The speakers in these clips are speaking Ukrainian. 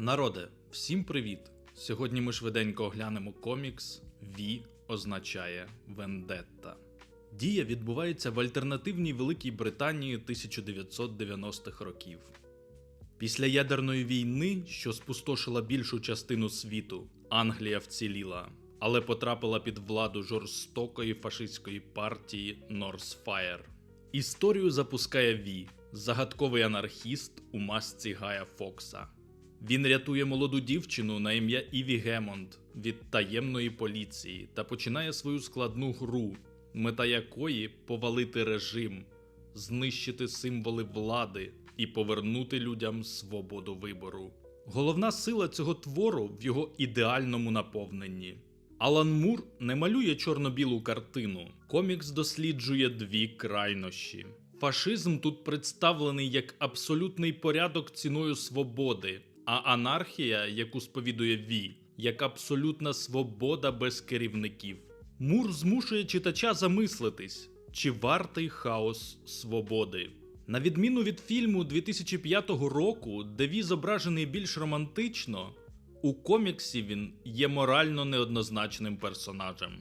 Народе, всім привіт! Сьогодні ми швиденько оглянемо комікс V означає Вендетта. Дія відбувається в альтернативній Великій Британії 1990-х років. Після ядерної війни, що спустошила більшу частину світу, Англія вціліла, але потрапила під владу жорстокої фашистської партії Норсфаєр. Історію запускає Ві, загадковий анархіст у масці Гая Фокса. Він рятує молоду дівчину на ім'я Іві Гемонд від таємної поліції та починає свою складну гру, мета якої повалити режим, знищити символи влади і повернути людям свободу вибору. Головна сила цього твору в його ідеальному наповненні. Алан Мур не малює чорно-білу картину. Комікс досліджує дві крайнощі. Фашизм тут представлений як абсолютний порядок ціною свободи, а анархія, яку сповідує Ві, як абсолютна свобода без керівників. Мур змушує читача замислитись, чи вартий хаос свободи. На відміну від фільму 2005 року, де Ві зображений більш романтично, у коміксі він є морально неоднозначним персонажем.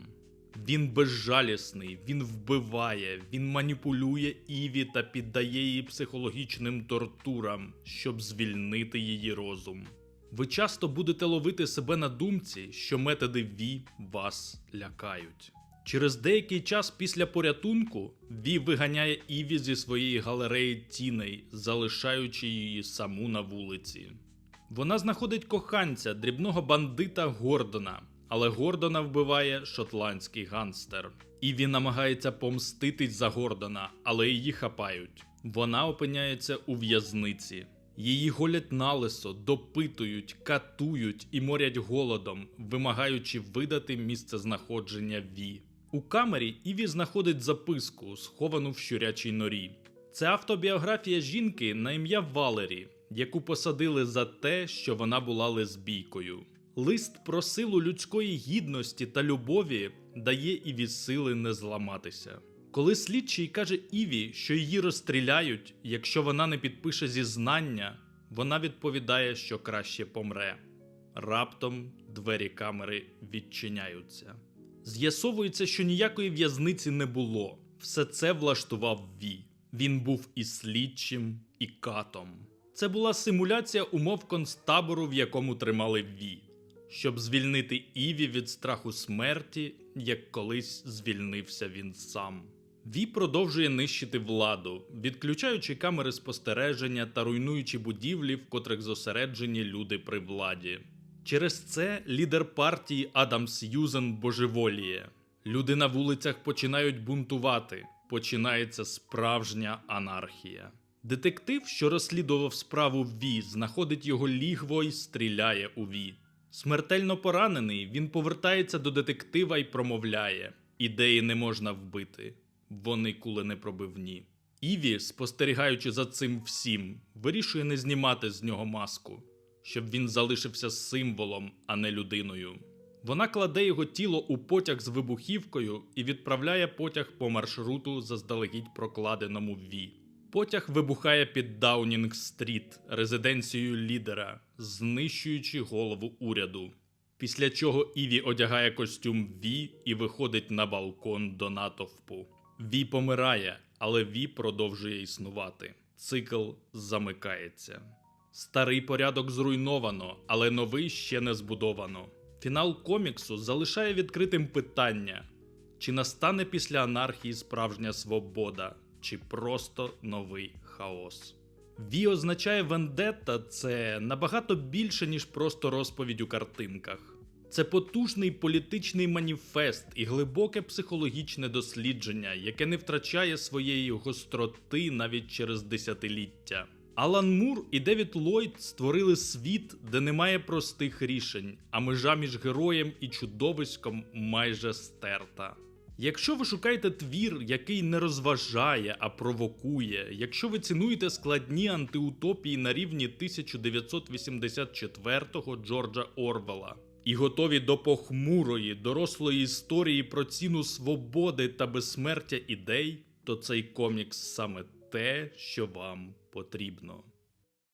Він безжалісний, він вбиває, він маніпулює Іві та піддає її психологічним тортурам, щоб звільнити її розум. Ви часто будете ловити себе на думці, що методи Ві вас лякають. Через деякий час після порятунку Ві виганяє Іві зі своєї галереї тіней, залишаючи її саму на вулиці. Вона знаходить коханця, дрібного бандита Гордона, але Гордона вбиває шотландський ганстер. Іві намагається помститись за Гордона, але її хапають. Вона опиняється у в'язниці. Її голять налисо, допитують, катують і морять голодом, вимагаючи видати місце знаходження Ві. У камері Іві знаходить записку, сховану в щурячій норі. Це автобіографія жінки на ім'я Валері, яку посадили за те, що вона була лесбійкою. Лист про силу людської гідності та любові дає Іві сили не зламатися. Коли слідчий каже Іві, що її розстріляють, якщо вона не підпише зізнання, вона відповідає, що краще помре. Раптом двері камери відчиняються. З'ясовується, що ніякої в'язниці не було. Все це влаштував Ві. Він був і слідчим, і катом. Це була симуляція умов концтабору, в якому тримали Ві, щоб звільнити Іві від страху смерті, як колись звільнився він сам. Ві продовжує нищити владу, відключаючи камери спостереження та руйнуючи будівлі, в котрих зосереджені люди при владі. Через це лідер партії Адам Сьюзен божеволіє. Люди на вулицях починають бунтувати. Починається справжня анархія. Детектив, що розслідував справу Ві, знаходить його лігво і стріляє у Ві. Смертельно поранений, він повертається до детектива і промовляє: ідеї не можна вбити, вони куленепробивні. Іві, спостерігаючи за цим всім, вирішує не знімати з нього маску, щоб він залишився символом, а не людиною. Вона кладе його тіло у потяг з вибухівкою і відправляє потяг по маршруту, заздалегідь прокладеному Ві. Потяг вибухає під Даунінг-стріт, резиденцією лідера, знищуючи голову уряду. Після чого Іві одягає костюм Ві і виходить на балкон до натовпу. Ві помирає, але Ві продовжує існувати. Цикл замикається. Старий порядок зруйновано, але новий ще не збудовано. Фінал коміксу залишає відкритим питання: чи настане після анархії справжня свобода, чи просто новий хаос. Ві означає вендетта це набагато більше, ніж просто розповідь у картинках. Це потужний політичний маніфест і глибоке психологічне дослідження, яке не втрачає своєї гостроти навіть через десятиліття. Алан Мур і Девід Ллойд створили світ, де немає простих рішень, а межа між героєм і чудовиськом майже стерта. Якщо ви шукаєте твір, який не розважає, а провокує, якщо ви цінуєте складні антиутопії на рівні 1984-го Джорджа Орвела і готові до похмурої, дорослої історії про ціну свободи та безсмертя ідей, то цей комікс саме те, що вам потрібно.